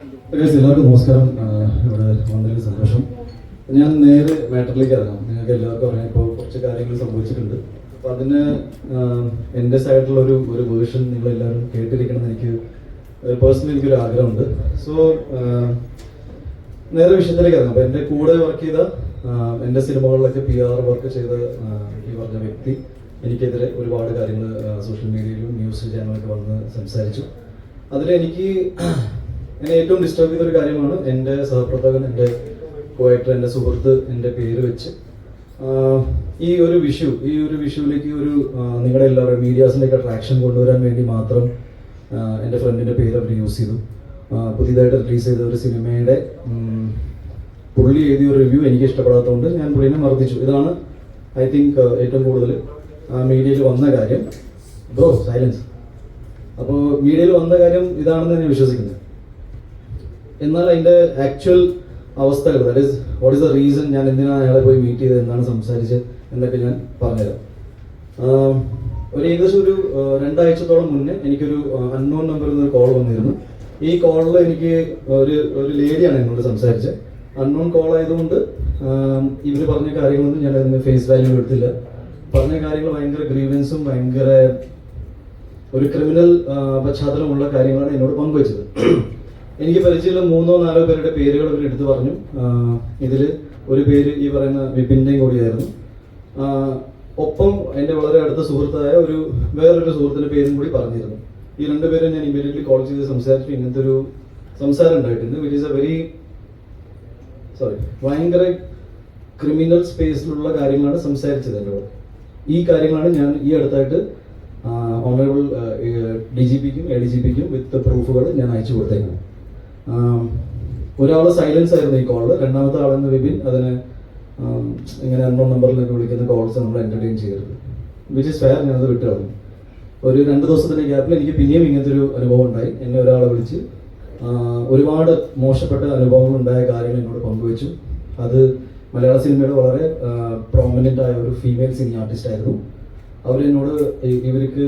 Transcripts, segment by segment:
എല്ലാവർക്കും നമസ്കാരം. ഇവിടെ വന്നതിൽ സന്തോഷം. ഞാൻ നേരെ മാറ്ററിലേക്ക് ഇറങ്ങാം. നിങ്ങൾക്ക് എല്ലാവർക്കും അറിയാം ഇപ്പോൾ കുറച്ച് കാര്യങ്ങൾ സംഭവിച്ചിട്ടുണ്ട്. അപ്പോൾ അതിന് എന്റെ സൈഡിലുള്ള ഒരു ഒരു വേർഷൻ നിങ്ങൾ എല്ലാവരും കേട്ടിരിക്കണം എനിക്ക് പേഴ്സണലി എനിക്കൊരു ആഗ്രഹമുണ്ട്. സോ നേരെ വിഷയത്തിലേക്ക് ഇറങ്ങാം. അപ്പോൾ എന്റെ കൂടെ വർക്ക് ചെയ്ത എന്റെ സിനിമകളിലൊക്കെ പി ആർ വർക്ക് ചെയ്ത ഈ പറഞ്ഞ വ്യക്തി എനിക്കെതിരെ ഒരുപാട് കാര്യങ്ങൾ സോഷ്യൽ മീഡിയയിലും ന്യൂസ് ചാനലൊക്കെ വന്ന് സംസാരിച്ചു. അതിലെനിക്ക് എന്നെ ഏറ്റവും ഡിസ്റ്റർബ് ചെയ്ത ഒരു കാര്യമാണ് എന്റെ സഹപ്രവർത്തകൻ എന്റെ പോയിട്ട് എന്റെ സുഹൃത്ത് എന്റെ പേര് വെച്ച് ഈ ഒരു വിഷു ഈ ഒരു വിഷുവിലേക്ക് ഒരു നിങ്ങളുടെ എല്ലാവരും മീഡിയാസിന്റെയൊക്കെ അട്രാക്ഷൻ കൊണ്ടുവരാൻ വേണ്ടി മാത്രം എന്റെ ഫ്രണ്ടിന്റെ പേര് അവർ യൂസ് ചെയ്തു. പുതിയതായിട്ട് റിലീസ് ചെയ്ത ഒരു സിനിമയുടെ പുള്ളി എഴുതിയ ഒരു റിവ്യൂ എനിക്ക് ഇഷ്ടപ്പെടാത്തതുകൊണ്ട് ഞാൻ പുള്ളിനെ മർദ്ദിച്ചു. ഇതാണ് ഐ തിങ്ക് ഏറ്റവും കൂടുതൽ മീഡിയയിൽ വന്ന കാര്യം. ബ്രോ സൈലൻസ് അപ്പോൾ മീഡിയയിൽ വന്ന കാര്യം ഇതാണെന്ന് ഞാൻ വിശ്വസിക്കുന്നത് എന്നാൽ അതിന്റെ ആക്ച്വൽ അവസ്ഥകൾ that is what is the reason ഞാൻ എന്തിനാണ് അയാളെ പോയി മീറ്റ് ചെയ്തത് എന്താണ് സംസാരിച്ചത് എന്നൊക്കെ ഞാൻ പറഞ്ഞുതരാം. ഒരു ഏകദേശം ഒരു രണ്ടാഴ്ചത്തോളം മുന്നേ എനിക്കൊരു അൺനോൺ നമ്പറിൽ നിന്ന് ഒരു കോൾ വന്നിരുന്നു. ഈ കോളിൽ എനിക്ക് ഒരു ഒരു ലേഡിയാണ് എന്നോട് സംസാരിച്ചത് അൺനോൺ കോൾ ആയതുകൊണ്ട് ഇവർ പറഞ്ഞ കാര്യങ്ങളൊന്നും ഞാൻ അതിന് ഫേസ് വാല്യൂ എടുത്തില്ല. പറഞ്ഞ കാര്യങ്ങൾ ഭയങ്കര ഗ്രീവൻസും ഭയങ്കര ഒരു ക്രിമിനൽ പശ്ചാത്തലമുള്ള കാര്യങ്ങളാണ് എന്നോട് പങ്കുവച്ചത്. എനിക്ക് പരിചയമുള്ള മൂന്നോ നാലോ പേരുടെ പേരുകൾ ഇവർ എടുത്തു പറഞ്ഞു. ഇതിൽ ഒരു പേര് ഈ പറയുന്ന വിപിന്റെയും കൂടിയായിരുന്നു. ഒപ്പം എന്റെ വളരെ അടുത്ത സുഹൃത്തായ ഒരു വേറൊരു സുഹൃത്തിന്റെ പേരും കൂടി പറഞ്ഞിരുന്നു. ഈ രണ്ട് പേരും ഞാൻ ഇമ്മീഡിയറ്റ്ലി കോൾ ചെയ്ത് സംസാരിച്ചു. ഇങ്ങനത്തെ ഒരു സംസാരം ഉണ്ടായിട്ടുണ്ട്. Which is a very sorry ഭയങ്കര ക്രിമിനൽ സ്പേസിലുള്ള കാര്യങ്ങളാണ് സംസാരിച്ചത് കൂടെ ഈ കാര്യങ്ങളാണ് ഞാൻ ഈ അടുത്തായിട്ട് ഓണറബിൾ ഡി ജി പിക്കും എ ഡി ജി പിക്കും വിത്ത് പ്രൂഫുകൾ ഞാൻ അയച്ചു കൊടുത്തേക്കാണ് ഒരാൾ സൈലൻസ് ആയിരുന്നു ഈ കോൾ രണ്ടാമത്തെ ആളെന്ന് വിപിൻ അതിന് ഇങ്ങനെ അൺനോൺ നമ്പറിലൊക്കെ വിളിക്കുന്ന കോൾസ് നമ്മൾ എന്റർടൈൻ ചെയ്യരുത്. വിച്ച് ഇസ് ഫെയർ ഞാനത് വിട്ടുകളഞ്ഞു ഒരു രണ്ട് ദിവസത്തിന്റെ ഗ്യാപ്പിൽ എനിക്ക് പിന്നെയും ഇങ്ങനത്തെ ഒരു അനുഭവം ഉണ്ടായി. എന്നെ ഒരാളെ വിളിച്ച് ഒരുപാട് മോശപ്പെട്ട അനുഭവങ്ങൾ ഉണ്ടായ കാര്യങ്ങൾ എന്നോട് പങ്കുവച്ചു. അത് മലയാള സിനിമയുടെ വളരെ പ്രോമിനന്റ് ആയ ഒരു ഫീമെയിൽ സിനി ആർട്ടിസ്റ്റ് ആയിരുന്നു. അവരെന്നോട് ഇവർക്ക്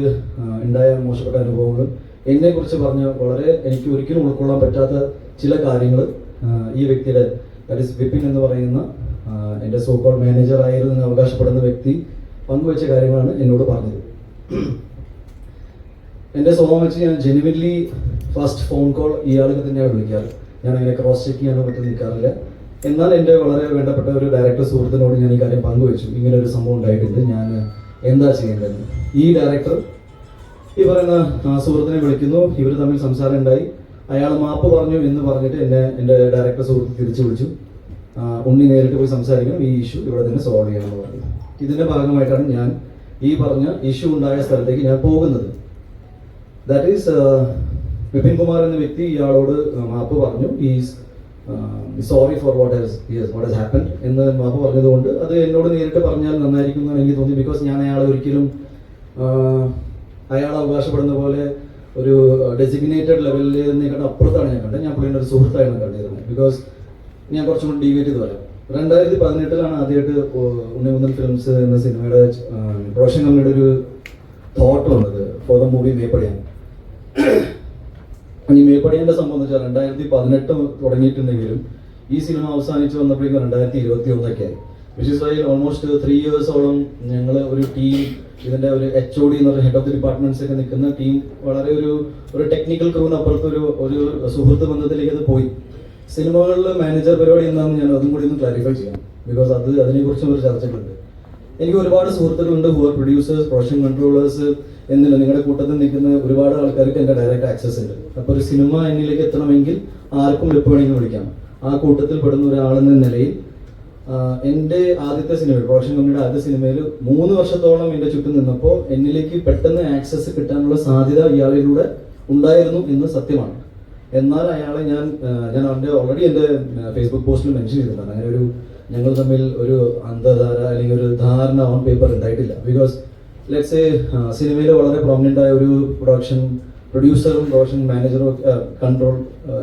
ഉണ്ടായ മോശപ്പെട്ട അനുഭവങ്ങൾ എന്നെ കുറിച്ച് പറഞ്ഞ വളരെ എനിക്ക് ഒരിക്കലും ഉൾക്കൊള്ളാൻ പറ്റാത്ത ചില കാര്യങ്ങൾ ഈ വ്യക്തിയുടെ ദാറ്റ് ഇസ് വിപിൻ എന്ന് പറയുന്ന എന്റെ സോക്കോൾ മാനേജർ ആയിരുന്നു എന്ന് അവകാശപ്പെടുന്ന വ്യക്തി പങ്കുവച്ച കാര്യങ്ങളാണ് എന്നോട് പറഞ്ഞത്. എന്റെ സ്വഭാവം വെച്ച് ഞാൻ ജെനുവിൻലി ഫസ്റ്റ് ഫോൺ കോൾ ഇയാൾക്ക് തന്നെയാണ് വിളിക്കാറ്. ഞാൻ അങ്ങനെ ക്രോസ് ചെക്ക് ചെയ്യാനോ മറ്റും നിൽക്കാറില്ല. എന്നാൽ എന്റെ വളരെ വേണ്ടപ്പെട്ട ഒരു ഡയറക്ടർ സുഹൃത്തിനോട് ഞാൻ ഈ കാര്യം പങ്കുവച്ചു. ഇങ്ങനെ ഒരു സംഭവം ഉണ്ടായിട്ടുണ്ട്. ഞാൻ എന്താ ചെയ്യേണ്ടത് ഈ ഡയറക്ടർ ഈ പറയുന്ന സുഹൃത്തിനെ വിളിക്കുന്നു. ഇവർ തമ്മിൽ സംസാരം ഉണ്ടായി. അയാൾ മാപ്പ് പറഞ്ഞു എന്ന് പറഞ്ഞിട്ട് എന്നെ എന്റെ ഡയറക്ടർ സുഹൃത്ത് തിരിച്ചു വിളിച്ചു. ഉണ്ണി നേരിട്ട് പോയി സംസാരിക്കണം. ഈ ഇഷ്യൂ ഇവിടെ തന്നെ സോൾവ് ചെയ്യണമെന്ന് പറഞ്ഞു. ഇതിന്റെ ഭാഗമായിട്ടാണ് ഞാൻ ഈ പറഞ്ഞ ഇഷ്യൂ ഉണ്ടായ സ്ഥലത്തേക്ക് ഞാൻ പോകുന്നത്. ദാറ്റ് ഈസ് വിപിൻ കുമാർ എന്ന വ്യക്തി ഇയാളോട് മാപ്പ് പറഞ്ഞു. Is sorry for what has yes what has happen എന്ന് മാപ്പ് പറഞ്ഞതുകൊണ്ട് അത് എന്നോട് നേരിട്ട് പറഞ്ഞാൽ നന്നായിരിക്കും എന്നാണ് എനിക്ക് തോന്നി ബിക്കോസ് ഞാൻ അയാളെ ഒരിക്കലും അയാൾ അവകാശപ്പെടുന്ന പോലെ ഒരു ഡെസിഗ്നേറ്റഡ് ലെവലിൽ നിൽക്കേണ്ട അപ്പുറത്താണ് ഞാൻ കണ്ടത്. ഞാൻ പുള്ളിന്റെ ഒരു സുഹൃത്തായിരുന്നു കണ്ടിരുന്നത്. ബിക്കോസ് ഞാൻ കുറച്ചും കൂടി ഡീവേറ്റ് ചെയ്ത് പറയാം. രണ്ടായിരത്തി പതിനെട്ടിലാണ് ആദ്യമായിട്ട് ഉണ്ണിമുന്തൽ ഫിലിംസ് എന്ന സിനിമയുടെ പ്രൊഡക്ഷൻ കമ്പനിയുടെ ഒരു തോട്ട് വന്നത് ഫോർ ദ മൂവി മേപ്പടിയാൻ. ഈ മേപ്പടിയാന്റെ സംബന്ധിച്ച രണ്ടായിരത്തി പതിനെട്ട് തുടങ്ങിയിട്ടുണ്ടെങ്കിലും ഈ സിനിമ അവസാനിച്ച് വന്നപ്പോഴേക്കും രണ്ടായിരത്തി ഇരുപത്തി ഒന്നൊക്കെ ആയി വിച്ച് ഇസ് ഓൾമോസ്റ്റ് ത്രീ ഇയേഴ്സോളം ഞങ്ങൾ ഒരു ടീം ഇതിന്റെ ഒരു എച്ച് ഒ ഡി എന്ന് പറഞ്ഞ ഹെഡ് ഓഫ് ദി ഡിപ്പാർട്ട്മെന്റ്സ് ഒക്കെ നിൽക്കുന്ന ടീം വളരെ ഒരു ഒരു ടെക്നിക്കൽ ക്രൂവിനപ്പുറത്ത് ഒരു ഒരു സുഹൃത്ത് ബന്ധത്തിലേക്ക് അത് പോയി. സിനിമകളിലെ മാനേജർ പരിപാടി എന്താണെന്ന് ഞാൻ അതും കൂടി ഒന്ന് ക്ലാരിഫൈ ചെയ്യാം. ബിക്കോസ് അത് അതിനെക്കുറിച്ചും ഒരു ചർച്ചകളുണ്ട്. എനിക്ക് ഒരുപാട് സുഹൃത്തുക്കളുണ്ട് who are producers production controllers എന്നില്ല. നിങ്ങളുടെ കൂട്ടത്തിൽ നിൽക്കുന്ന ഒരുപാട് ആൾക്കാർക്ക് എന്റെ ഡയറക്റ്റ് ആക്സസ് ഉണ്ട്. അപ്പോൾ ഒരു സിനിമ എന്നിലേക്ക് എത്തണമെങ്കിൽ ആർക്കും എപ്പോൾ വേണമെങ്കിലും വിളിക്കാം. ആ കൂട്ടത്തിൽ പെടുന്ന ഒരാളെന്ന നിലയിൽ എന്റെ ആദ്യത്തെ സിനിമ പ്രൊഡക്ഷൻ കമ്പനിയുടെ ആദ്യത്തെ സിനിമയിൽ മൂന്ന് വർഷത്തോളം എന്റെ ചുറ്റും നിന്നപ്പോൾ എന്നിലേക്ക് പെട്ടെന്ന് ആക്സസ് കിട്ടാനുള്ള സാധ്യത ഇയാളിലൂടെ ഉണ്ടായിരുന്നു എന്ന് സത്യമാണ്. എന്നാൽ അയാളെ ഞാൻ ഞാൻ അവന്റെ ഓൾറെഡി എന്റെ ഫേസ്ബുക്ക് പോസ്റ്റിൽ മെൻഷൻ ചെയ്തിട്ടുണ്ട്. അങ്ങനെ ഒരു ഞങ്ങൾ തമ്മിൽ ഒരു അന്ധധാര അല്ലെങ്കിൽ ഒരു ധാരണ ഓൺ പേപ്പർ ഉണ്ടായിട്ടില്ല. ബിക്കോസ് ലെറ്റ്സ് എ സിനിമയിൽ വളരെ പ്രോമിനന്റ് ആയ ഒരു പ്രൊഡക്ഷൻ പ്രൊഡ്യൂസറും പ്രൊഡക്ഷൻ മാനേജറും കൺട്രോൾ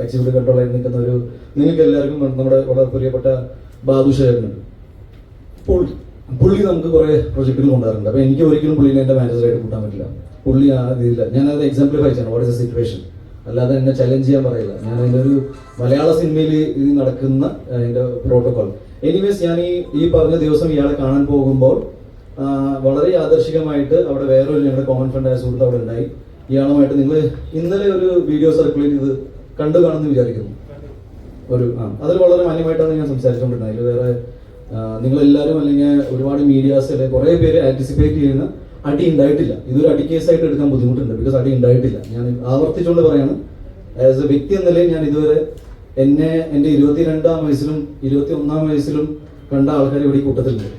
എക്സിക്യൂട്ടീവ് കൺട്രോൾ ആയി നിൽക്കുന്ന ഒരു നിങ്ങൾക്ക് എല്ലാവർക്കും നമ്മുടെ വളരെ പ്രിയപ്പെട്ട ബാദുഷേഖരനുണ്ട് പുള്ളി. പുള്ളി നമുക്ക് കുറേ പ്രൊജക്ടുകൾ കൊണ്ടുവരുന്നുണ്ട് അപ്പൊ എനിക്ക് ഒരിക്കലും പുള്ളിനെ എന്റെ മാനേജറായിട്ട് കൂട്ടാൻ പറ്റില്ല. പുള്ളി ആ രീതിയില്ല ഞാനത് എക്സാംപ്ലിഫൈ ചെയ്യണം. വാട്ട് ഇസ് എ സിറ്റുവേഷൻ അല്ലാതെ എന്നെ ചലഞ്ച് ചെയ്യാൻ പറയില്ല. ഞാൻ എന്റെ ഒരു മലയാള സിനിമയിൽ ഇത് നടക്കുന്ന എന്റെ പ്രോട്ടോകോൾ എനിവേസ് ഞാൻ ഈ ഈ പറഞ്ഞ ദിവസം ഇയാളെ കാണാൻ പോകുമ്പോൾ വളരെ ആദർശികമായിട്ട് അവിടെ വേറൊരു ഞങ്ങളുടെ കോമൺ ഫ്രണ്ട് ആയ സുഹൃത്ത് അവിടെ ഉണ്ടായി. ഇയാളുമായിട്ട് നിങ്ങൾ ഇന്നലെ ഒരു വീഡിയോ സർക്കുലേറ്റ് ചെയ്ത് കണ്ടു കാണുമെന്ന് വിചാരിക്കുന്നു. ഒരു ആ അതിൽ വളരെ മാന്യമായിട്ടാണ് ഞാൻ സംസാരിച്ചുകൊണ്ടിരുന്നത്. അതിൽ വേറെ നിങ്ങൾ എല്ലാവരും അല്ലെങ്കിൽ ഒരുപാട് മീഡിയാസ് അല്ലെങ്കിൽ കുറേ പേര് ആന്റിസിപ്പേറ്റ് ചെയ്യുന്ന അടി ഉണ്ടായിട്ടില്ല. ഇതൊരു അടി കേസായിട്ട് എടുക്കാൻ ബുദ്ധിമുട്ടുണ്ട്. ബിക്കോസ് അടി ഉണ്ടായിട്ടില്ല. ഞാൻ ആവർത്തിച്ചുകൊണ്ട് പറയാണ് ആസ് എ വ്യക്തി എന്ന നിലയിൽ ഞാൻ ഇതുവരെ എന്നെ എന്റെ ഇരുപത്തിരണ്ടാം വയസ്സിലും ഇരുപത്തി ഒന്നാം വയസ്സിലും കണ്ട ആൾക്കാർ ഇവിടെ കൂട്ടത്തിലുണ്ട്.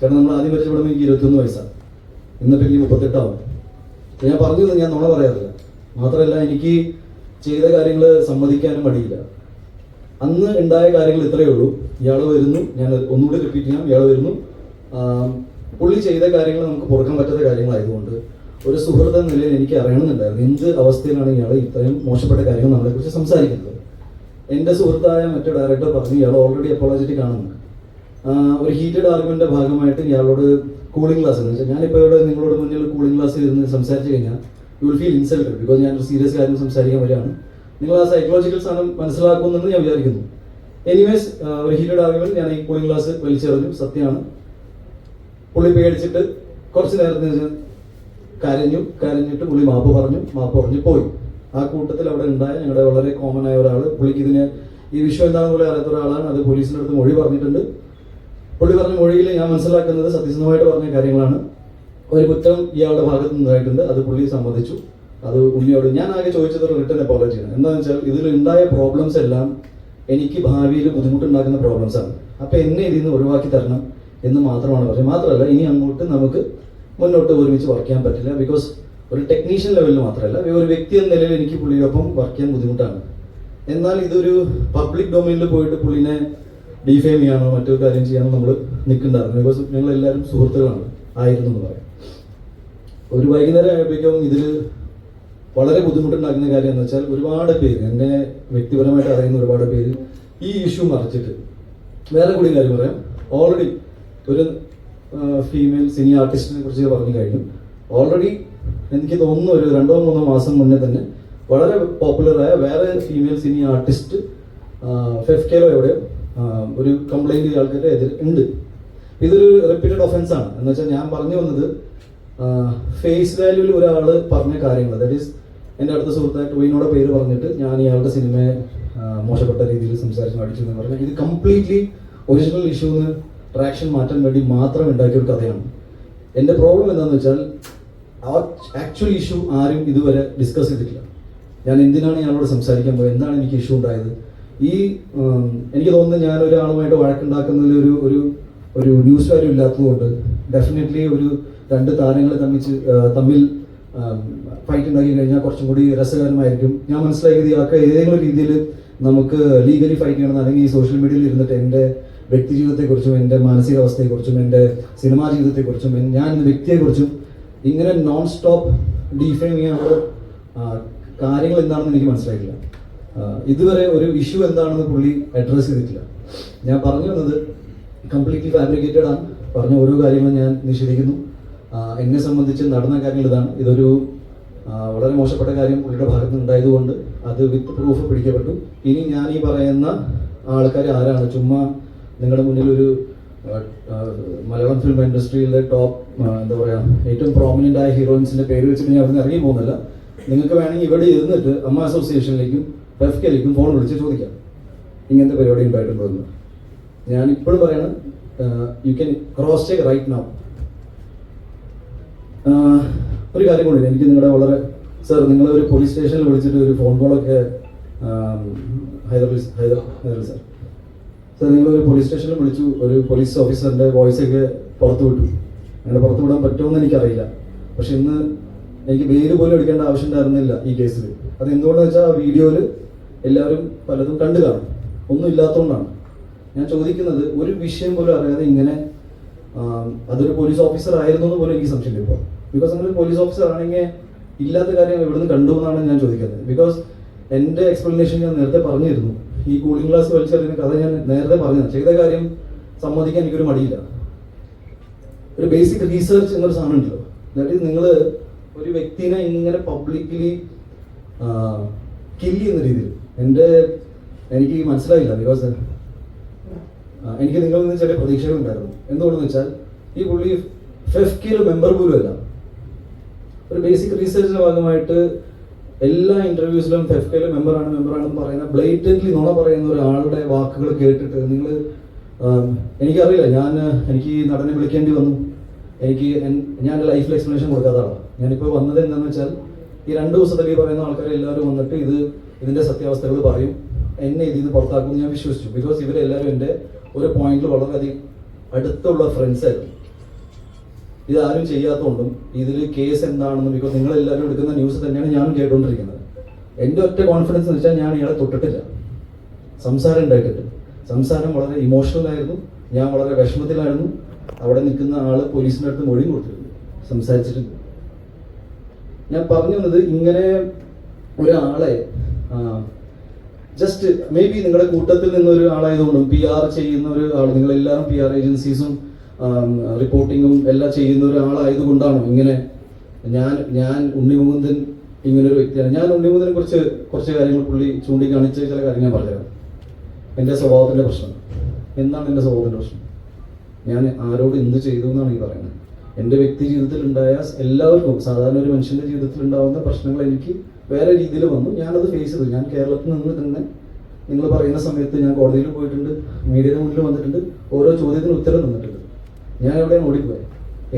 കാരണം നമ്മൾ ആദ്യം പരിചയപ്പെടുമ്പോൾ എനിക്ക് ഇരുപത്തിയൊന്ന് വയസ്സാണ്. ഇന്നിപ്പോൾ എനിക്ക് മുപ്പത്തെട്ടാവും ഞാൻ പറഞ്ഞത് ഞാൻ നുണ പറയാറില്ല. മാത്രമല്ല എനിക്ക് ചെയ്ത കാര്യങ്ങൾ സമ്മതിക്കാനും മടിയില്ല. അന്ന് ഉണ്ടായ കാര്യങ്ങൾ ഇത്രയേ ഉള്ളൂ. ഇയാൾ വരുന്നു. ഞാൻ ഒന്നുകൂടി റിപ്പീറ്റ് ചെയ്യാം. ഇയാൾ വരുന്നു. പുള്ളി ചെയ്ത കാര്യങ്ങൾ നമുക്ക് പുറക്കാൻ പറ്റാത്ത കാര്യങ്ങളായതുകൊണ്ട് ഒരു സുഹൃത്ത് നിലയിൽ എനിക്ക് അറിയണമെന്നുണ്ടായിരുന്നു. എന്ത് അവസ്ഥയിലാണ് ഇയാൾ ഇത്രയും മോശപ്പെട്ട കാര്യങ്ങൾ നമ്മളെ കുറിച്ച് സംസാരിക്കുന്നത്? എന്റെ സുഹൃത്തായ മറ്റു ഡയറക്ടർ പറഞ്ഞു ഇയാൾ ഓൾറെഡി അപ്പോളജറ്റിക് ആണെന്ന് ഒരു ഹീറ്റഡ് ആർഗ്യുമെന്റിന്റെ ഭാഗമായിട്ട് ഇയാളോട് കൂളിംഗ് ക്ലാസ് എന്ന് വെച്ചാൽ ഞാനിപ്പോൾ ഇവിടെ നിങ്ങളോട് മുന്നിൽ കൂളിംഗ് ക്ലാസ് ഇരുന്ന് സംസാരിച്ചു കഴിഞ്ഞാൽ you will feel insulted because ഞാൻ ഒരു സീരിയസ് കാര്യം സംസാരിക്കാൻ വരികയാണ്. നിങ്ങൾ ആ സൈക്കോളജിക്കൽ സാധനം മനസ്സിലാക്കുമെന്ന് ഞാൻ വിചാരിക്കുന്നു. എനിവേസ് ഒരു ഹീറ്റഡ് ആർഗ്യുമെന്റ് ഞാൻ ഈ കൂളിംഗ് ക്ലാസ് വലിച്ചെറിഞ്ഞു. സത്യമാണ്. പുള്ളി പേടിച്ചിട്ട് കുറച്ച് നേരത്തിന് കരഞ്ഞു കരഞ്ഞിട്ട് പുള്ളി മാപ്പ് പറഞ്ഞു. മാപ്പ് പറഞ്ഞു പോയി. ആ കൂട്ടത്തിൽ അവിടെ ഉണ്ടായ ഞങ്ങളുടെ വളരെ കോമൺ ആയ ഒരാൾ പുള്ളിക്ക് ഇതിന് ഈ വിഷയം എന്താണെന്ന് പോലും അറിയാത്ത ഒരാളാണ്. അത് പോലീസിന്റെ അടുത്ത് മൊഴി പറഞ്ഞിട്ടുണ്ട്. പുള്ളി പറഞ്ഞ മൊഴിയിൽ ഞാൻ മനസ്സിലാക്കുന്നത് സത്യസന്ധമായിട്ട് പറഞ്ഞ കാര്യങ്ങളാണ്. ഒരു കുറ്റം ഇയാളുടെ ഭാഗത്ത് നിന്നായിട്ടുണ്ട്. അത് പുള്ളി സമ്മതിച്ചു അത് ഉണ്ണിയോട് ഞാൻ ആകെ ചോദിച്ചത് റിട്ടൺ അപ്പോളജി ആണ്. എന്താണെന്ന് വെച്ചാൽ ഇതിൽ ഉണ്ടായ പ്രോബ്ലംസ് എല്ലാം എനിക്ക് ഭാവിയിൽ ബുദ്ധിമുട്ടുണ്ടാക്കുന്ന പ്രോബ്ലംസ് ആണ്. അപ്പൊ എന്നെ ഇതിൽ നിന്ന് ഒഴിവാക്കി തരണം എന്ന് മാത്രമാണ് പറഞ്ഞത്. മാത്രമല്ല ഇനി അങ്ങോട്ട് നമുക്ക് മുന്നോട്ട് ഒരുമിച്ച് വർക്ക് ചെയ്യാൻ പറ്റില്ല. ബിക്കോസ് ഒരു ടെക്നീഷ്യൻ ലെവലിൽ മാത്രമല്ല ഒരു വ്യക്തി എന്ന നിലയിൽ എനിക്ക് പുള്ളിയോടൊപ്പം വർക്ക് ചെയ്യാൻ ബുദ്ധിമുട്ടാണ്. എന്നാൽ ഇതൊരു പബ്ലിക് ഡൊമൈനിൽ പോയിട്ട് പുള്ളിനെ ഡിഫെയിം ചെയ്യാനോ മറ്റൊരു കാര്യം ചെയ്യാനോ നമ്മൾ നിൽക്കുന്നുണ്ടായിരുന്നു. ബിക്കോസ് ഞങ്ങൾ എല്ലാവരും സുഹൃത്തുക്കളാണ്. ആയിരുന്നു എന്ന് പറയാം. ഒരു വൈകുന്നേരം ആയപ്പോഴേക്കും ഇതിൽ വളരെ ബുദ്ധിമുട്ടുണ്ടാക്കുന്ന കാര്യം എന്ന് വെച്ചാൽ ഒരുപാട് പേര് എന്നെ വ്യക്തിപരമായിട്ട് അറിയുന്ന ഒരുപാട് പേര് ഈ ഇഷ്യൂ മറിച്ചിട്ട്. വേറെ കൂടി കാര്യം പറയാം. ഓൾറെഡി ഒരു ഫീമെയിൽ സിനി ആർട്ടിസ്റ്റിനെ കുറിച്ച് പറഞ്ഞു കഴിഞ്ഞു. ഓൾറെഡി എനിക്ക് തോന്നുന്നു ഒരു രണ്ടോ മൂന്നോ മാസം മുന്നേ തന്നെ വളരെ പോപ്പുലറായ വേറെ ഫീമെയിൽ സിനി ആർട്ടിസ്റ്റ് ഫെഫ്കേലോ എവിടെയോ ഒരു കംപ്ലൈന്റ് ആൾക്കാരുടെ എതിർ ഉണ്ട്. ഇതൊരു റിപ്പീറ്റഡ് ഒഫൻസ് ആണ്. എന്ന് വെച്ചാൽ ഞാൻ പറഞ്ഞു വന്നത് ഫേസ് വാല്യൂവിൽ ഒരാൾ പറഞ്ഞ കാര്യങ്ങൾ ദാറ്റ് ഈസ് എന്റെ അടുത്ത സുഹൃത്തായ ടോയിനോടെ പേര് പറഞ്ഞിട്ട് ഞാൻ ഇയാളുടെ സിനിമയെ മോശപ്പെട്ട രീതിയിൽ സംസാരിച്ച് അടിച്ചു എന്ന് പറഞ്ഞാൽ ഇത് കംപ്ലീറ്റ്ലി ഒറിജിനൽ ഇഷ്യൂന്ന് ട്രാക്ഷൻ മാറ്റാൻ വേണ്ടി മാത്രം ഉണ്ടാക്കിയ ഒരു കഥയാണ്. എന്റെ പ്രോബ്ലം എന്താണെന്ന് വെച്ചാൽ ആക്ച്വൽ ഇഷ്യൂ ആരും ഇതുവരെ ഡിസ്കസ് ചെയ്തിട്ടില്ല. ഞാൻ എന്തിനാണ് ഞാനോട് സംസാരിക്കാൻ പോയത്? എന്താണ് എനിക്ക് ഇഷ്യൂ ഉണ്ടായത്? ഈ എനിക്ക് തോന്നുന്നത് ഞാൻ ഒരാളുമായിട്ട് വഴക്കുണ്ടാക്കുന്നതിൽ ഒരു ഒരു ഒരു ന്യൂസ് വാല്യൂ ഇല്ലാത്തതുകൊണ്ട് ഡെഫിനറ്റ്ലി ഒരു രണ്ട് താരങ്ങൾ തമ്മിൽ തമ്മിൽ ഫൈറ്റ് ഉണ്ടാക്കി കഴിഞ്ഞാൽ കുറച്ചും കൂടി രസകരമായിരിക്കും. ഞാൻ മനസ്സിലാക്കിയത് ഇയാൾക്ക് ഏതെങ്കിലും രീതിയിൽ നമുക്ക് ലീഗലി ഫൈറ്റ് ചെയ്യണം അല്ലെങ്കിൽ ഈ സോഷ്യൽ മീഡിയയിൽ ഇരുന്നിട്ട് എന്റെ വ്യക്തി ജീവിതത്തെക്കുറിച്ചും എന്റെ മാനസികാവസ്ഥയെക്കുറിച്ചും എന്റെ സിനിമാ ജീവിതത്തെക്കുറിച്ചും ഞാൻ എന്ന വ്യക്തിയെക്കുറിച്ചും ഇങ്ങനെ നോൺ സ്റ്റോപ്പ് ഡീഫൈൻ ചെയ്യാനുള്ള കാര്യങ്ങൾ എന്താണെന്ന് എനിക്ക് മനസ്സിലായിട്ടില്ല. ഇതുവരെ ഒരു ഇഷ്യൂ എന്താണെന്ന് പുള്ളി അഡ്രസ് ചെയ്തിട്ടില്ല. ഞാൻ പറഞ്ഞു വന്നത് കംപ്ലീറ്റ്ലി ഫാബ്രിക്കേറ്റഡ് ആണ്. പറഞ്ഞ ഓരോ കാര്യങ്ങളും ഞാൻ നിഷേധിക്കുന്നു. എന്നെ സംബന്ധിച്ച് നടന്ന കാര്യങ്ങൾ ഇതാണ്. ഇതൊരു വളരെ മോശപ്പെട്ട കാര്യം പുള്ളിയുടെ ഭാഗത്ത് ഉണ്ടായതുകൊണ്ട് അത് വിത്ത് പ്രൂഫ് പിടിക്കപ്പെട്ടു. ഇനി ഞാൻ ഈ പറയുന്ന ആൾക്കാർ ആരാണ്? ചുമ്മാ നിങ്ങളുടെ മുന്നിൽ ഒരു മലയാളം ഫിലിം ഇൻഡസ്ട്രിയിലെ ടോപ്പ് എന്താ പറയുക ഏറ്റവും പ്രോമിനന്റ് ആയ ഹീറോയിൻസിന്റെ പേര് വെച്ചിട്ട് ഞാൻ അവിടെ ഇറങ്ങി പോകുന്നില്ല നിങ്ങൾക്ക് വേണമെങ്കിൽ ഇവിടെ ഇരുന്നിട്ട് അമ്മ അസോസിയേഷനിലേക്കും ഫെഫ്കയിലേക്കും ഫോൺ വിളിച്ച് ചോദിക്കാം. ഇങ്ങനത്തെ പരിപാടി ഉണ്ടായിട്ടുണ്ടോ എന്ന്. ഞാൻ ഇപ്പോഴും പറയണം you can cross check right now ഒരു കാര്യം കൂടി എനിക്ക് നിങ്ങളുടെ വളരെ സർ നിങ്ങൾ ഒരു പോലീസ് സ്റ്റേഷനിൽ വിളിച്ചിട്ട് ഒരു ഫോൺ കോളൊക്കെ ഹൈദരാബാദ് ഹൈദർ സാർ സാർ നിങ്ങൾ ഒരു പോലീസ് സ്റ്റേഷനിൽ വിളിച്ചു ഒരു പോലീസ് ഓഫീസറിന്റെ വോയിസ് ഒക്കെ പുറത്തു വിട്ടു. അങ്ങനെ പുറത്തു വിടാൻ പറ്റുമെന്ന് എനിക്കറിയില്ല. പക്ഷെ ഇന്ന് എനിക്ക് വെയിൽ പോലും എടുക്കേണ്ട ആവശ്യം ഉണ്ടായിരുന്നില്ല ഈ കേസിൽ അത് എന്തുകൊണ്ടെന്ന് വെച്ചാൽ ആ വീഡിയോയിൽ എല്ലാവരും പലതും കണ്ടു കാണും. ഒന്നും ഇല്ലാത്തതുകൊണ്ടാണ്. ഞാൻ ചോദിക്കുന്നത് ഒരു വിഷയം പോലും അറിയാതെ ഇങ്ങനെ അതൊരു പോലീസ് ഓഫീസർ ആയിരുന്നു എന്ന് പോലും എനിക്ക് സംശയമില്ല ഇപ്പോൾ. ബിക്കോസ് ഒരു പോലീസ് ഓഫീസർ ആണെങ്കിൽ ഇല്ലാത്ത കാര്യം എവിടുന്ന് കണ്ടു എന്നാണ് ഞാൻ ചോദിക്കുന്നത്. ബിക്കോസ് എന്റെ എക്സ്പ്ലനേഷൻ ഞാൻ നേരത്തെ പറഞ്ഞിരുന്നു. ഈ കൂളിംഗ് ഗ്ലാസ് വലിച്ചെറിയുന്ന കഥ ഞാൻ നേരത്തെ പറഞ്ഞു ചെയ്ത കാര്യം സമ്മതിക്കാൻ എനിക്കൊരു മടിയില്ല. ഒരു ബേസിക് റീസെർച്ച് എന്നൊരു സാധനം ഉണ്ടല്ലോ. ഈസ് നിങ്ങൾ ഒരു വ്യക്തിനെ ഇങ്ങനെ പബ്ലിക്കലി കില്ല് ചെയ്യുന്ന രീതിയിൽ. എന്റെ എനിക്ക് മനസ്സിലായില്ല. ബിക്കോസ് എനിക്ക് നിങ്ങളിൽ നിന്ന് ചില പ്രതീക്ഷകളുണ്ടായിരുന്നു. എന്തുകൊണ്ടെന്ന് വെച്ചാൽ ഈ പുള്ളി ഫെഫ്കിയിൽ മെമ്പർ പോലും അല്ല. ഒരു ബേസിക് റീസെർച്ചിന്റെ ഭാഗമായിട്ട് എല്ലാ ഇന്റർവ്യൂസിലും ഫെഫ്കയിലെ മെമ്പറാണ് മെമ്പറാണെന്ന് പറയുന്ന ബ്ലേറ്റന്റ്ലി നുണ പറയുന്ന ഒരാളുടെ വാക്കുകൾ കേട്ടിട്ട് നിങ്ങൾ എനിക്കറിയില്ല. ഞാൻ എനിക്ക് നടനെ വിളിക്കേണ്ടി വന്നു. എനിക്ക് ഞാൻ ലൈഫിൽ എക്സ്പ്ലനേഷൻ കൊടുക്കാത്തതാണ്. ഞാനിപ്പോൾ വന്നത് എന്താണെന്ന് വെച്ചാൽ ഈ രണ്ട് ദിവസത്തിൽ ഈ പറയുന്ന ആൾക്കാരെ എല്ലാവരും വന്നിട്ട് ഇത് ഇതിന്റെ സത്യാവസ്ഥകൾ പറയും. എന്നെ ഇതിൽ നിന്ന് പുറത്താക്കും ഞാൻ വിശ്വസിച്ചു. ബിക്കോസ് ഇവരെല്ലാവരും എന്റെ ഒരു പോയിന്റിൽ വളരെയധികം അടുത്തുള്ള ഫ്രണ്ട്സ് ആയിരുന്നു ഇതാരും ചെയ്യാത്തതുകൊണ്ടും ഇതിൽ കേസ് എന്താണെന്ന് ബിക്കോസ് നിങ്ങൾ എല്ലാവരും എടുക്കുന്ന ന്യൂസ് തന്നെയാണ് ഞാനും കേട്ടുകൊണ്ടിരിക്കുന്നത്. എന്റെ ഒറ്റ കോൺഫിഡൻസ് എന്ന് വെച്ചാൽ ഞാൻ ഇയാളെ തൊട്ടിട്ടില്ല. സംസാരം ഉണ്ടായിട്ടില്ല. സംസാരം വളരെ ഇമോഷണലായിരുന്നു ഞാൻ വളരെ വിഷമത്തിലായിരുന്നു. അവിടെ നിൽക്കുന്ന ആൾ പോലീസിന്റെ അടുത്ത് മൊഴിയും കൊടുത്തിരുന്നു. സംസാരിച്ചിട്ടുണ്ട് ഞാൻ പറഞ്ഞു വന്നത് ഇങ്ങനെ ഒരാളെ ജസ്റ്റ് മേ ബി നിങ്ങളുടെ കൂട്ടത്തിൽ നിന്ന് ഒരു ആളായതുകൊണ്ടും പി ആർ ചെയ്യുന്ന ഒരു ആൾ നിങ്ങളെല്ലാവരും പി ആർ ഏജൻസീസും റിപ്പോർട്ടിങ്ങും എല്ലാം ചെയ്യുന്ന ഒരാളായതുകൊണ്ടാണോ ഇങ്ങനെ ഞാൻ ഞാൻ ഉണ്ണിമുകുന്ദൻ ഇങ്ങനെ ഒരു വ്യക്തിയാണ്. ഞാൻ ഉണ്ണിമുകുന്ദനെ കുറിച്ച് കുറച്ച് കാര്യങ്ങൾ പുള്ളി ചൂണ്ടിക്കാണിച്ച ചില കാര്യങ്ങൾ ഞാൻ പറഞ്ഞുതരാം. എന്റെ സ്വഭാവത്തിന്റെ പ്രശ്നം. എന്താണ് എന്റെ സ്വഭാവത്തിന്റെ പ്രശ്നം? ഞാൻ ആരോട് എന്ത് ചെയ്തു എന്നാണ് ഈ പറയുന്നത്. എന്റെ വ്യക്തി ജീവിതത്തിൽ ഉണ്ടായ എല്ലാവർക്കും സാധാരണ ഒരു മനുഷ്യന്റെ ജീവിതത്തിൽ ഉണ്ടാകുന്ന പ്രശ്നങ്ങൾ എനിക്ക് വേറെ രീതിയിൽ വന്നു. ഞാനത് ഫേസ് ചെയ്തു. ഞാൻ കേരളത്തിൽ നിന്ന് തന്നെ നിങ്ങൾ പറയുന്ന സമയത്ത് ഞാൻ കോടതിയിൽ പോയിട്ടുണ്ട്. മീഡിയയുടെ മുന്നിൽ വന്നിട്ടുണ്ട്. ഓരോ ചോദ്യത്തിന് ഉത്തരം തന്നിട്ടുണ്ട്. ഞാൻ എവിടെയാണ് ഓടിപ്പോയത്?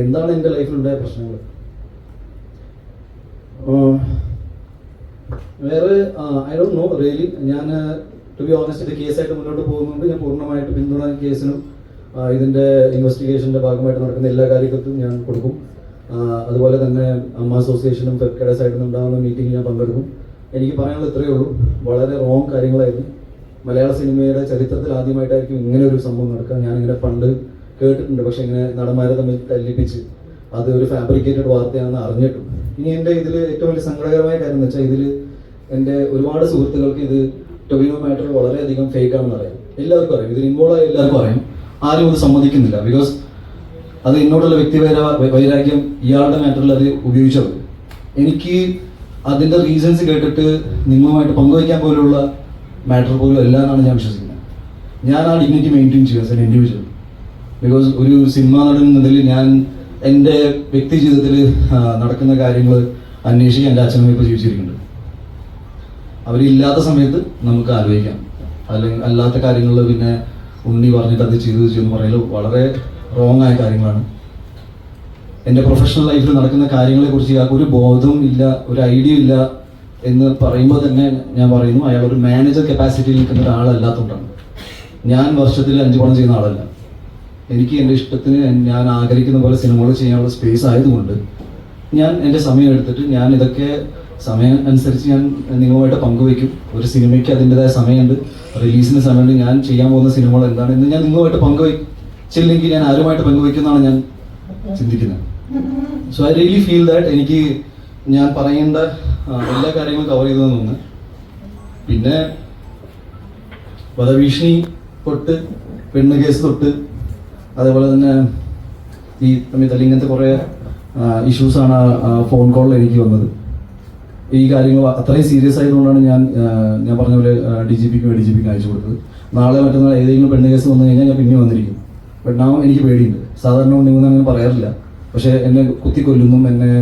എന്താണ് എന്റെ ലൈഫിൽ ഉണ്ടായ പ്രശ്നങ്ങൾ വേറെ ഐ ഡോണ്ട് നോ റിയലി ഞാൻ ടു ബി ഓണസ്റ്റ് ഇത് കേസായിട്ട് മുന്നോട്ട് പോകുന്നുണ്ട് ഞാൻ പൂർണമായിട്ട് പിന്തുണ കേസിനും ഇതിന്റെ ഇതിന്റെ ഇൻവെസ്റ്റിഗേഷന്റെ ഭാഗമായിട്ട് നടക്കുന്ന എല്ലാ കാര്യങ്ങൾക്കും ഞാൻ കൊടുക്കും. അതുപോലെ തന്നെ അമ്മ അസോസിയേഷനും ഫെഫ്കയുടെ സൈഡിൽ നിന്ന് ഉണ്ടാകുന്ന മീറ്റിംഗ് ഞാൻ പങ്കെടുക്കും. എനിക്ക് പറയാനുള്ളത് ഇത്രയേ ഉള്ളൂ. വളരെ റോങ് കാര്യങ്ങളായിരുന്നു. മലയാള സിനിമയുടെ ചരിത്രത്തിൽ ആദ്യമായിട്ടായിരിക്കും ഇങ്ങനെ ഒരു സംഭവം നടക്കുക. ഇങ്ങനെ പണ്ട് കേട്ടിട്ടുണ്ട്. പക്ഷെ ഇങ്ങനെ നടന്മാരെ തമ്മിൽ തല്ലിപ്പിച്ച് അത് ഒരു ഫാബ്രിക്കേറ്റഡ് വാർത്തയാണെന്ന് അറിഞ്ഞിട്ടും. ഇനി എന്റെ ഇതിൽ ഏറ്റവും വലിയ സങ്കടകരമായ കാര്യം എന്ന് വെച്ചാൽ ഇതിൽ എന്റെ ഒരുപാട് സുഹൃത്തുക്കൾക്ക് ഇത് ടൊവിനോ മാറ്റർ വളരെയധികം ഫേക്ക് ആണെന്ന് അറിയാം എല്ലാവർക്കും അറിയാം. ഇതിൽ ഇൻവോൾവ് ആയ എല്ലാവർക്കും അറിയാം. ആരും അത് സമ്മതിക്കുന്നില്ല. ബിക്കോസ് അത് എന്നോടുള്ള വ്യക്തി വൈരാഗ്യം ഇയാളുടെ മാറ്ററിൽ അത് ഉപയോഗിച്ചത്. എനിക്ക് അതിന്റെ റീസൺസ് കേട്ടിട്ട് നിങ്ങളുമായിട്ട് പങ്കുവയ്ക്കാൻ പോലുള്ള മാറ്റർ പോലും അല്ല എന്നാണ് ഞാൻ വിശ്വസിക്കുന്നത്. ഞാൻ ആ ഡിഗ്നിറ്റി മെയിന്റെയിൻ ചെയ്യുക ആസ് എൻ ഇൻഡിവിജ്വൽ ബിക്കോസ് ഒരു സിനിമ നടൻ എന്നതിൽ ഞാൻ എന്റെ വ്യക്തി ജീവിതത്തിൽ നടക്കുന്ന കാര്യങ്ങൾ അന്വേഷിക്കാൻ എന്റെ അച്ഛനും ഇപ്പോൾ ജീവിച്ചിരിക്കുന്നുണ്ട്. അവരില്ലാത്ത സമയത്ത് നമുക്ക് ആലോചിക്കാം. അല്ലെങ്കിൽ അല്ലാത്ത കാര്യങ്ങൾ പിന്നെ ഉണ്ണി പറഞ്ഞിട്ട് അത് ചെയ്തു എന്ന് പറയുന്നത് വളരെ റോങ് ആയ കാര്യങ്ങളാണ്. എന്റെ പ്രൊഫഷണൽ ലൈഫിൽ നടക്കുന്ന കാര്യങ്ങളെ കുറിച്ച് ഇയാൾക്ക് ഒരു ബോധവും ഇല്ല ഒരു ഐഡിയ ഇല്ല എന്ന് പറയുമ്പോൾ തന്നെ ഞാൻ പറയുന്നു അയാൾ ഒരു മാനേജർ കപ്പാസിറ്റിയിൽ നിൽക്കുന്ന ഒരാളല്ലാത്തതുകൊണ്ടാണ്. ഞാൻ വർഷത്തിൽ അഞ്ച് പണം ചെയ്യുന്ന ആളല്ല. എനിക്ക് എന്റെ ഇഷ്ടത്തിന് ഞാൻ ആഗ്രഹിക്കുന്ന പോലെ സിനിമകൾ ചെയ്യാനുള്ള സ്പേസ് ആയതുകൊണ്ട് ഞാൻ എന്റെ സമയം എടുത്തിട്ട് ഞാൻ ഇതൊക്കെ സമയം അനുസരിച്ച് ഞാൻ നിങ്ങളുമായിട്ട് പങ്കുവയ്ക്കും. ഒരു സിനിമയ്ക്ക് അതിന്റെതായ സമയമുണ്ട്. റിലീസിന് സമയമുണ്ട്. ഞാൻ ചെയ്യാൻ പോകുന്ന സിനിമകൾ എന്താണെന്ന് ഞാൻ നിങ്ങളുമായിട്ട് പങ്കുവയ്ച്ചില്ലെങ്കിൽ ഞാൻ ആരുമായിട്ട് പങ്കുവയ്ക്കുന്നതാണ് ഞാൻ ചിന്തിക്കുന്നത്. So I really feel that എനിക്ക് ഞാൻ പറയേണ്ട എല്ലാ കാര്യങ്ങളും കവർ ചെയ്തു തന്നു പിന്നെ വധഭീഷണി തൊട്ട് പെണ്ണ് കേസ് തൊട്ട് അതേപോലെ തന്നെ ഈ തമ്മിൽ തല്ലി ഇങ്ങനത്തെ കുറേ ഇഷ്യൂസാണ് ഫോൺ കോളിൽ എനിക്ക് വന്നത്. ഈ കാര്യങ്ങൾ അത്രയും സീരിയസ് ആയതുകൊണ്ടാണ് ഞാൻ ഞാൻ പറഞ്ഞ പോലെ ഡി ജി പിക്കും എ ഡി ജി പിക്കും അയച്ചു കൊടുത്തത്. നാളെ മറ്റന്നാൾ ഏതെങ്കിലും പെണ്ണ് കേസ് വന്നു കഴിഞ്ഞാൽ ഞാൻ പിന്നെ വന്നിരിക്കും. നാ എനിക്ക് പേടിയുണ്ട്. സാധാരണ ഉണ്ടെങ്കിൽ അങ്ങനെ പറയാറില്ല. പക്ഷേ എന്നെ കുത്തിക്കൊല്ലുന്നു എന്നെ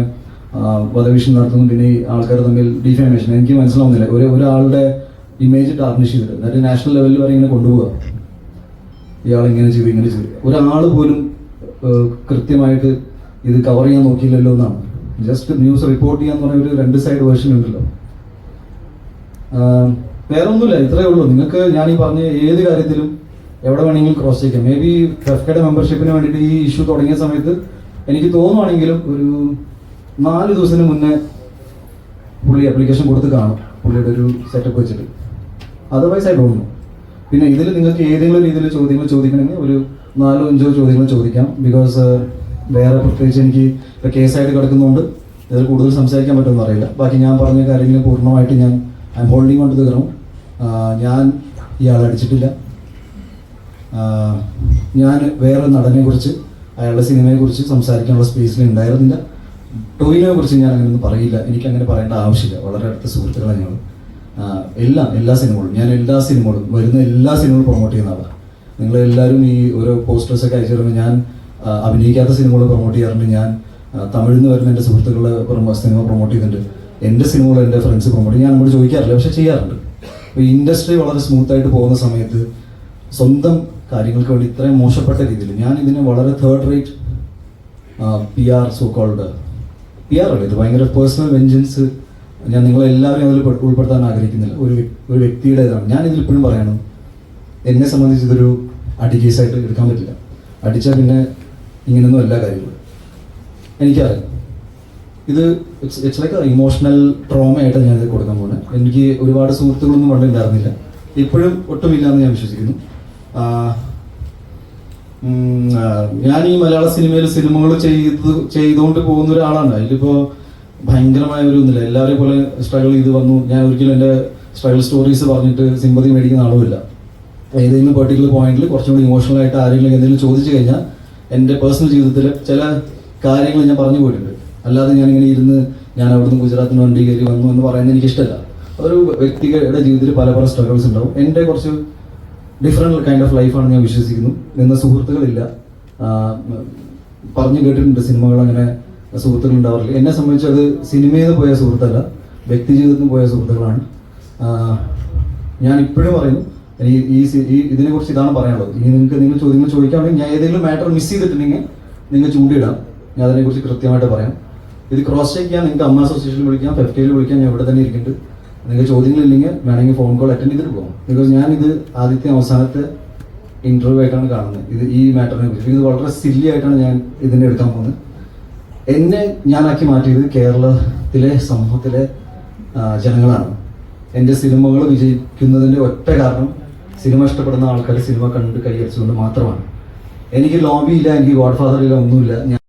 വധഭീഷണി നടത്തുന്നു പിന്നെ ഈ ആൾക്കാർ തമ്മിൽ ഡിഫാമേഷൻ എനിക്ക് മനസ്സിലാവുന്നില്ല. ഒരു ഒരാളുടെ ഇമേജ് ടാർണിഷ് ചെയ്തിട്ട് എന്നിട്ട് നാഷണൽ ലെവലിൽ വരെ ഇങ്ങനെ കൊണ്ടുപോകാം ഇയാൾ ഇങ്ങനെ ചെയ്തു ഇങ്ങനെ ചെയ്തു. ഒരാൾ പോലും കൃത്യമായിട്ട് ഇത് കവർ ചെയ്യാൻ നോക്കിയില്ലല്ലോ എന്നാണ്. ജസ്റ്റ് ന്യൂസ് റിപ്പോർട്ട് ചെയ്യാന്ന് പറഞ്ഞ ഒരു രണ്ട് സൈഡ് വേർഷൻ ഉണ്ടല്ലോ. വേറൊന്നുമില്ല. ഇത്രയേ ഉള്ളൂ. നിങ്ങൾക്ക് ഞാൻ ഈ പറഞ്ഞ ഏത് കാര്യത്തിലും എവിടെ വേണമെങ്കിലും ക്രോസ് ചെയ്യാം മേ ബി ഫെഫ്കയുടെ മെമ്പർഷിപ്പിന് വേണ്ടിയിട്ട് ഈ ഇഷ്യൂ തുടങ്ങിയ സമയത്ത് എനിക്ക് തോന്നുവാണെങ്കിലും ഒരു നാല് ദിവസത്തിന് മുന്നേ പുള്ളി അപ്ലിക്കേഷൻ കൊടുത്ത് കാണും. പുള്ളിയുടെ ഒരു സെറ്റപ്പ് വെച്ചിട്ട്. അതർവൈസ് ആയി തോന്നുന്നു പിന്നെ ഇതിൽ നിങ്ങൾക്ക് ഏതെങ്കിലും രീതിയിൽ ചോദ്യങ്ങൾ ചോദിക്കണമെങ്കിൽ ഒരു നാലോ അഞ്ചോ ചോദ്യങ്ങൾ ചോദിക്കാം. ബിക്കോസ് വേറെ പ്രത്യേകിച്ച് എനിക്ക് ഇപ്പോൾ കേസായിട്ട് കിടക്കുന്നതുകൊണ്ട് ഇതിൽ കൂടുതൽ സംസാരിക്കാൻ പറ്റുമെന്ന് അറിയില്ല. ബാക്കി ഞാൻ പറഞ്ഞ കാര്യങ്ങൾ പൂർണമായിട്ട് ഞാൻ I holding on to the ground ഇയാളെ അടിച്ചിട്ടില്ല. ഞാൻ വേറെ നടനെ കുറിച്ച് അയാളുടെ സിനിമയെ കുറിച്ച് സംസാരിക്കാനുള്ള സ്പേസിൽ ഉണ്ടായിരുന്നില്ല. ടോയിനെ കുറിച്ച് ഞാൻ അങ്ങനെ ഒന്നും പറയില്ല. എനിക്ക് അങ്ങനെ പറയേണ്ട ആവശ്യമില്ല. വളരെ അടുത്ത സുഹൃത്തുക്കളാണ് ഞങ്ങൾ. എല്ലാം എല്ലാ സിനിമകളും. ഞാൻ എല്ലാ സിനിമകളും വരുന്ന എല്ലാ സിനിമകളും പ്രൊമോട്ട് ചെയ്യുന്ന ആളാണ് നിങ്ങൾ എല്ലാവരും ഈ ഓരോ പോസ്റ്റേഴ്സ് ഒക്കെ അയച്ചു തരുമ്പോൾ ഞാൻ അഭിനയിക്കാത്ത സിനിമകൾ പ്രൊമോട്ട് ചെയ്യാറുണ്ട്. ഞാൻ തമിഴിൽ നിന്ന് വരുന്ന എന്റെ സുഹൃത്തുക്കളെ സിനിമ പ്രൊമോട്ട് ചെയ്യുന്നുണ്ട്. എന്റെ സിനിമകൾ എന്റെ ഫ്രണ്ട്സ് പ്രൊമോട്ട് ഞാൻ നമ്മൾ ചോദിക്കാറില്ല പക്ഷെ ചെയ്യാറുണ്ട്. അപ്പോൾ ഇൻഡസ്ട്രി വളരെ സ്മൂത്തായിട്ട് പോകുന്ന സമയത്ത് സ്വന്തം കാര്യങ്ങൾക്ക് വേണ്ടി ഇത്രയും മോശപ്പെട്ട രീതിയിൽ. ഞാൻ ഇതിനെ വളരെ third rate P R so called P R അല്ല ഇത് ഭയങ്കര പേഴ്സണൽ വെഞ്ചൻസ് ഞാൻ നിങ്ങളെ എല്ലാവരെയും അതിൽ ഉൾപ്പെടുത്താൻ ആഗ്രഹിക്കുന്നില്ല. ഒരു ഒരു ഒരു വ്യക്തിയുടേതാണ്. ഞാൻ ഇതിൽ ഇപ്പോഴും പറയണം എന്നെ സംബന്ധിച്ച് ഇതൊരു അടി കേസായിട്ട് എടുക്കാൻ പറ്റില്ല. അടിച്ചാൽ പിന്നെ ഇങ്ങനെയൊന്നും എല്ലാ കാര്യങ്ങളും എനിക്കറിയാം. ഇത് ഇറ്റ്സ് ലൈക്ക് ഇമോഷണൽ ട്രോമ ആയിട്ട് ഞാൻ ഇത് കൊടുക്കാൻ പോകുന്നത്. എനിക്ക് ഒരുപാട് സുഹൃത്തുക്കളൊന്നും പണ്ട് ഉണ്ടായിരുന്നില്ല ഇപ്പോഴും ഒട്ടുമില്ല എന്ന് ഞാൻ വിശ്വസിക്കുന്നു. ഞാൻ ഈ മലയാള സിനിമയിൽ സിനിമകൾ ചെയ്ത് ചെയ്തുകൊണ്ട് പോകുന്ന ഒരാളാണ്. അതിലിപ്പോ ഭയങ്കരമായ ഒരു ഒന്നുമില്ല എല്ലാവരെയും പോലെ സ്ട്രഗിൾ ചെയ്ത് വന്നു. ഞാൻ ഒരിക്കലും എന്റെ സ്ട്രഗിൾ സ്റ്റോറീസ് പറഞ്ഞിട്ട് സിമ്പതി മേടിക്കുന്ന ആളുമില്ല. ഏതെങ്കിലും പെർട്ടിക്കുലർ പോയിന്റിൽ കുറച്ചുകൂടി ഇമോഷണൽ ആയിട്ട് ആരെങ്കിലും എന്തെങ്കിലും ചോദിച്ചു കഴിഞ്ഞാൽ എന്റെ പേഴ്സണൽ ജീവിതത്തിൽ ചില കാര്യങ്ങൾ ഞാൻ പറഞ്ഞു പോയിട്ടുണ്ട്. അല്ലാതെ ഞാൻ ഇങ്ങനെ ഇരുന്ന് ഞാൻ അവിടുന്ന് ഗുജറാത്തിന് വണ്ടി കയറി വന്നു എന്ന് പറയുന്നത് എനിക്കിഷ്ടമല്ല. ഒരു വ്യക്തിയുടെ ജീവിതത്തിൽ പല പല സ്ട്രഗിൾസ് ഉണ്ടാവും. എന്റെ കുറച്ച് ഡിഫറെന്റ് കൈൻഡ് ഓഫ് ലൈഫാണ് ഞാൻ വിശ്വസിക്കുന്നു. എന്ന സുഹൃത്തുക്കളില്ല. പറഞ്ഞു കേട്ടിട്ടുണ്ട് സിനിമകൾ അങ്ങനെ സുഹൃത്തുക്കൾ ഉണ്ടാവാറില്ല. എന്നെ സംബന്ധിച്ച് അത് സിനിമയിൽ നിന്ന് പോയ സുഹൃത്തല്ല വ്യക്തി ജീവിതത്തിൽ നിന്ന് പോയ സുഹൃത്തുക്കളാണ്. ഞാൻ ഇപ്പോഴും പറയുന്നു എനിക്ക് ഈ ഈ ഇതിനെ കുറിച്ച് ഇതാണ് പറയാനുള്ളത്. ഇനി നിങ്ങൾക്ക് നിങ്ങൾ ചോദ്യങ്ങൾ ചോദിക്കുകയാണെങ്കിൽ ഞാൻ ഏതെങ്കിലും മാറ്റർ മിസ് ചെയ്തിട്ടുണ്ടെങ്കിൽ നിങ്ങൾ ചൂണ്ടിയിടാം. ഞാൻ അതിനെക്കുറിച്ച് കൃത്യമായിട്ട് പറയാം. ഇത് ക്രോസ് ചെക്ക് ചെയ്യാൻ നിങ്ങൾക്ക് അമ്മ അസോസിയേഷനിൽ വിളിക്കാം ഫെഫ്റ്റയിൽ വിളിക്കാം ഞാൻ ഇവിടെ തന്നെ ഇരിക്കുന്നുണ്ട്. നിങ്ങൾക്ക് ചോദ്യങ്ങളില്ലെങ്കിൽ വേണമെങ്കിൽ ഫോൺ കോൾ അറ്റൻഡ് ചെയ്തിട്ട് പോകാം. ബിക്കോസ് ഞാൻ ഇത് ആദ്യത്തെ അവസാനത്തെ ഇന്റർവ്യൂ ആയിട്ടാണ് കാണുന്നത്. ഇത് ഈ മാറ്ററിനെ കുറിച്ച്. ഇത് വളരെ സില്ലി ആയിട്ടാണ് ഞാൻ ഇതിനെ എടുക്കാൻ പോകുന്നത്. എന്നെ ഞാനാക്കി മാറ്റിയത് കേരളത്തിലെ സമൂഹത്തിലെ ജനങ്ങളാണ്. എന്റെ സിനിമകൾ വിജയിക്കുന്നതിന്റെ ഒറ്റ കാരണം സിനിമ ഇഷ്ടപ്പെടുന്ന ആൾക്കാർ സിനിമ കണ്ട് കൈയടിച്ചുകൊണ്ട് മാത്രമാണ്. എനിക്ക് ലോബിയില്ല എനിക്ക് ഗോഡ് ഫാദർ ഇല്ല ഒന്നുമില്ല.